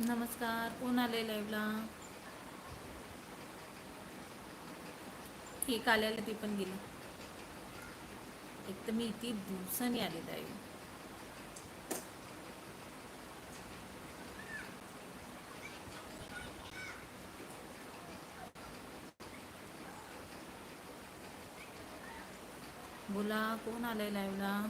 नमस्कार कोण आले लाईव्हला एक आल्याला ती पण गेली. एक तर मी इथे दिवसांनी आले लाईव्ह बोला कोण आलंय लाईव्हला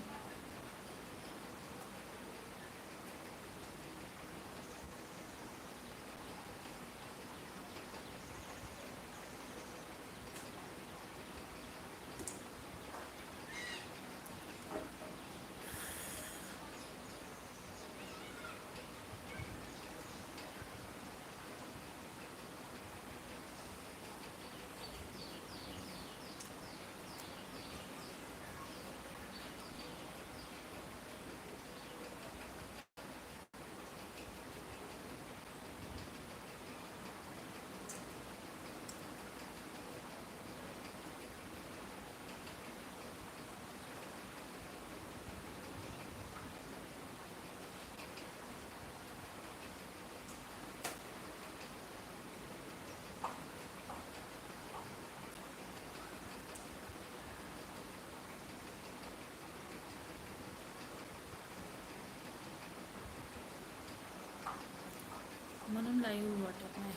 म्हणून लाईव्ह वाटत नाही.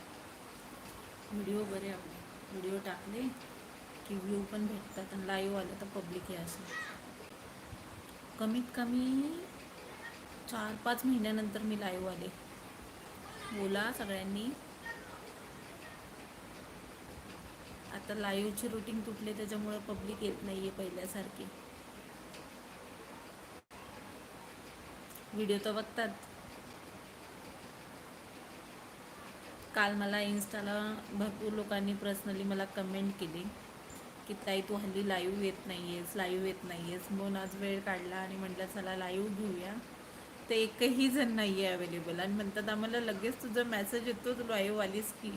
व्हिडिओ बरे आपले व्हिडिओ टाकले की व्ह्यू पण भेटतात आणि लाईव्ह आलं तर पब्लिक हे असं. कमीत कमी चार पाच महिन्यानंतर मी लाईव्ह आले. बोला सगळ्यांनी. आता लाईव्हची रुटीन तुटले त्याच्यामुळे पब्लिक येत नाही आहे पहिल्यासारखी. व्हिडिओ तर बघतात. काल मला इन्स्टाला भरपूर लोकांनी पर्सनली मला कमेंट केली की ताई तू हल्ली लाईव्ह येत नाही आहेस लाईव्ह येत नाही आहेस म्हणून आज वेळ काढला आणि म्हटलं चला लाईव्ह घेऊया. ते एकही जण नाही आहे अवेलेबल आणि म्हणतात आम्हाला लगेच तुझा मेसेज येतो तू लाईव्ह आलीस की.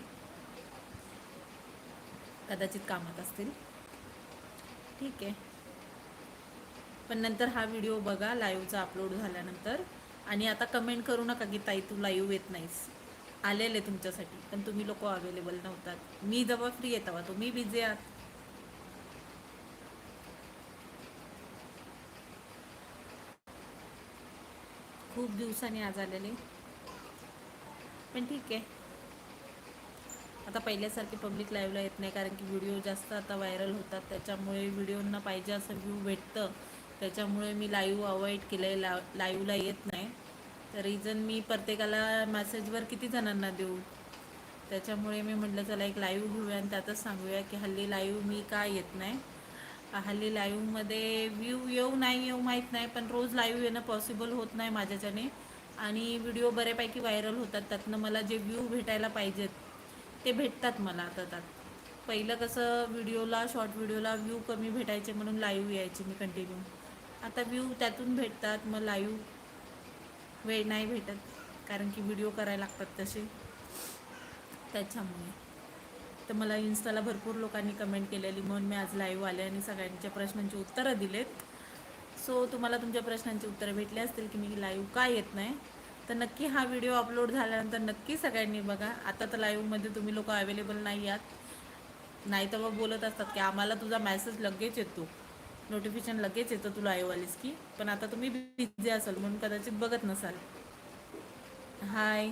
कदाचित कामात असतील. ठीक आहे. पण नंतर हा व्हिडिओ बघा लाईव्हचा अपलोड झाल्यानंतर. आणि आता कमेंट करू नका की ताई तू लाईव्ह येत नाहीस. आलेले तुमच्यासाठी पण तुम्ही लोक अवेलेबल नव्हतात. मी जेव्हा फ्री आहे तेव्हा तुम्ही बिझी आहात. खूप दिवसांनी आज आलेले. पण ठीक आहे. आता पहिल्यासारखे पब्लिक लाईव्हला येत नाही कारण की व्हिडिओ जास्त आता व्हायरल होतात. त्याच्यामुळे व्हिडिओंना पाहिजे असं व्ह्यू भेटतं. त्याच्यामुळे मी लाईव्ह अवॉइड केलं आहे ला लाईव्हला येत नाही. रिझन मी प्रत्येकाला मॅसेजवर किती जणांना देऊ? त्याच्यामुळे मी म्हटलं चला एक लाईव्ह घेऊया आणि त्यातच सांगूया की हल्ली लाईव्ह मी का येत नाही. हल्ली लाईव्हमध्ये व्ह्यू येऊ नाही येऊ माहीत नाही पण रोज लाईव्ह येणं पॉसिबल होत नाही माझ्याच्याने. आणि व्हिडिओ बऱ्यापैकी व्हायरल होतात. त्यातनं मला जे व्ह्यू भेटायला पाहिजेत ते भेटतात मला आता त्यात. पहिलं कसं व्हिडिओला शॉर्ट व्हिडिओला व्ह्यू कमी भेटायचे म्हणून लाईव्ह यायचे मी कंटिन्यू आता व्ह्यू त्यातून भेटतात. मग लाईव्ह वेळ नाही भेटत कारण की व्हिडिओ करायला लागतात तसे. त्याच्यामुळे. तर मला इन्स्टाला भरपूर लोकांनी कमेंट केलेली म्हणून मी आज लाईव्ह आले आणि सगळ्यांच्या प्रश्नांची उत्तरं दिलेत. सो तुम्हाला तुमच्या प्रश्नांची उत्तरं भेटली असतील की मी लाईव्ह काय येत नाही तर नक्की हा व्हिडिओ अपलोड झाल्यानंतर नक्की सगळ्यांनी बघा. आता तर लाईव्हमध्ये तुम्ही लोक अवेलेबल नाही आहात. नाही तर मग बोलत असतात की आम्हाला तुझा मॅसेज लगेच येतो. नोटिफिकेशन लगेच येतं तुला लाईव्ह की. पण आता तुम्ही बिझी असाल म्हणून कदाचित बघत नसाल. हाय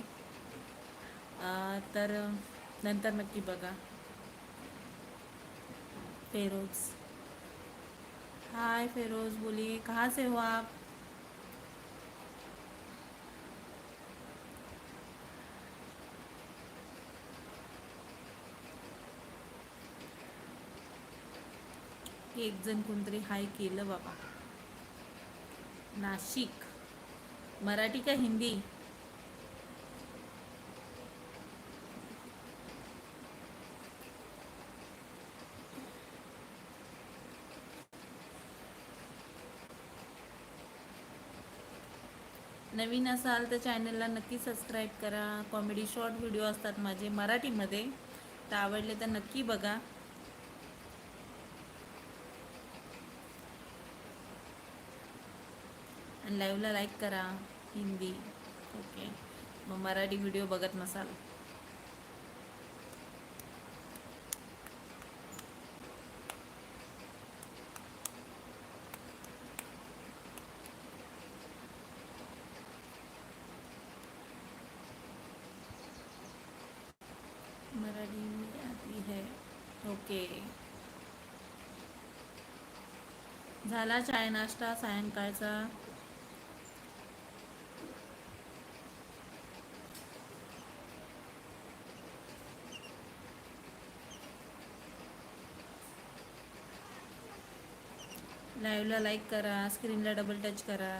तर नंतर नक्की बघा. फेरोज. हाय फेरोज बोलिए कहाँ से हो आप? एक जण कोणतरी हाय केलं बाबा. नाशिक. मराठी का हिंदी? नवीन असाल तर चॅनलला नक्की सबस्क्राईब करा. कॉमेडी शॉर्ट व्हिडिओ असतात माझे मराठीमध्ये. तर आवडले तर नक्की बघा. आणि लाईव्हला लाईक करा हिंदी. ओके मग मराठी व्हिडिओ बघत नसाल. मराठी में आती है. ओके झाला चाय नाश्ता सायंकाळचा. लाईव्हला लाईक करा स्क्रीनला डबल टच करा.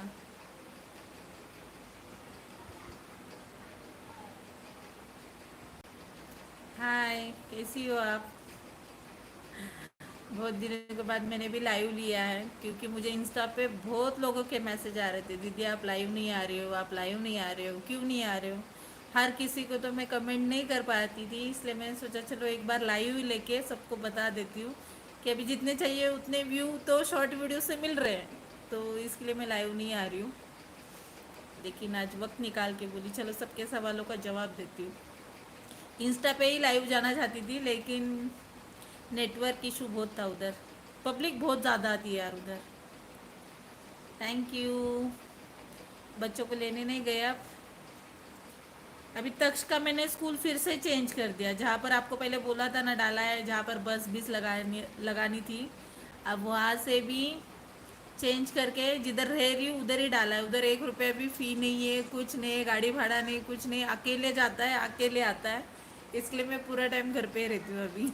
हाय कैसी हो आप? बहुत दिनों के बाद मैंने भी लाइव लिया है, क्योंकि मुझे इंस्टा पे बहुत लोगों के मैसेज आ रहे थे, दीदी, आप लाइव नहीं आ रहे हो, आप लाइव नहीं आ रहे हो, क्यों नहीं आ रहे हो? हर किसी को तो मैं कमेंट नहीं कर पाती थी, इसलिए मैंने सोचा, चलो एक बार लाइव ही लेके सबको बता देती हूँ। कि अभी जितने चाहिए उतने व्यू तो शॉर्ट वीडियो से मिल रहे हैं। तो इसके लिए मैं लाइव नहीं आ रही हूँ। लेकिन आज वक्त निकाल के बोली, चलो सबके सवालों का जवाब देती हूँ। इंस्टा पे ही लाइव जाना चाहती थी, लेकिन नेटवर्क इशू बहुत था उधर। पब्लिक बहुत ज़्यादा आती है यार उधर। थैंक यू बच्चों को लेने नहीं गए आप? अभी तक्ष का मैंने स्कूल फिर से चेंज कर दिया। जहाँ पर आपको पहले बोला था ना, डाला है, जहाँ पर बस बीस लगानी लगानी थी। अब वहाँ से भी चेंज करके जिधर रह रही हूँ, उधर ही डाला है। उधर एक रुपये भी फ़ी नहीं है, कुछ नहीं गाड़ी भाड़ा नहीं, कुछ नहीं अकेले जाता है, अकेले आता है। इसलिए मैं पूरा टाइम घर पे ही रहती हूँ अभी।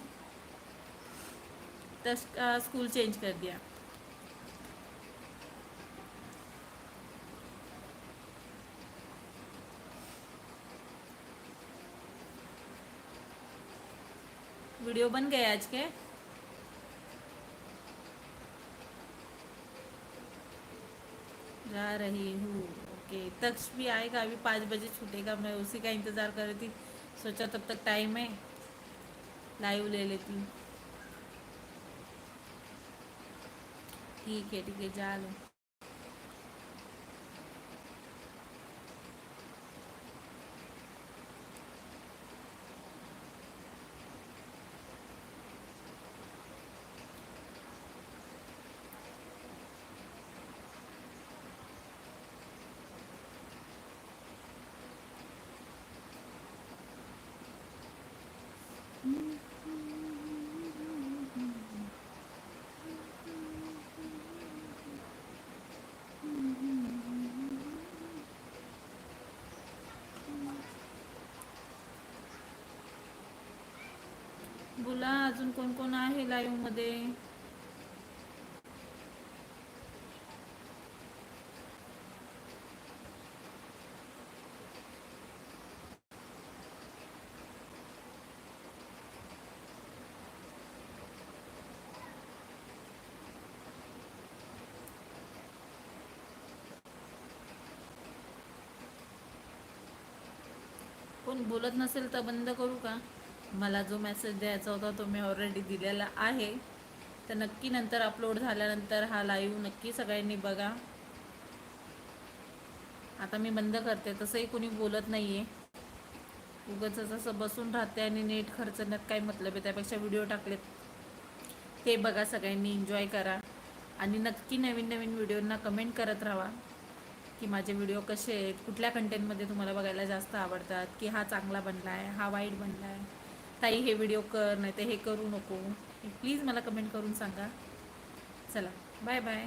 का स्कूल चेंज कर दिया। वीडियो बन गए आज के। जा रही हूँ। ओके तक्ष भी आएगा, अभी पाँच बजे छूटेगा, मैं उसी का इंतज़ार कर रही थी। सोचा तब तक टाइम है लाइव ले लेती। हूँ ठीक है ठीक है, जा लो। बोला अजून कोण कोण आहे लाईव्हमध्ये? कोण बोलत नसेल तर बंद करू का? मला जो मेसेज द्यायचा होता तो मी ऑलरेडी दिलेला आहे. तर नक्की नंतर अपलोड झाल्यानंतर हा लाईव्ह नक्की सगळ्यांनी बघा. आता मी बंद करते तसंही कोणी बोलत नाही आहे उगाच असं बसून राहते आणि नेट खर्चण्यात काय मतलब आहे? त्यापेक्षा व्हिडिओ टाकलेत. ते बघा सगळ्यांनी एन्जॉय करा. आणि नक्की नवीन नवीन व्हिडिओंना कमेंट करत राहा. की माझे व्हिडिओ कसे आहेत? कुठल्या कंटेंटमध्ये तुम्हाला बघायला जास्त आवडतात? की हा चांगला बनला आहे हा वाईट बनला आहे ताई हे व्हिडिओ कर नाही तर हे करू नको. प्लीज मला कमेंट करून सांगा. चला बाय बाय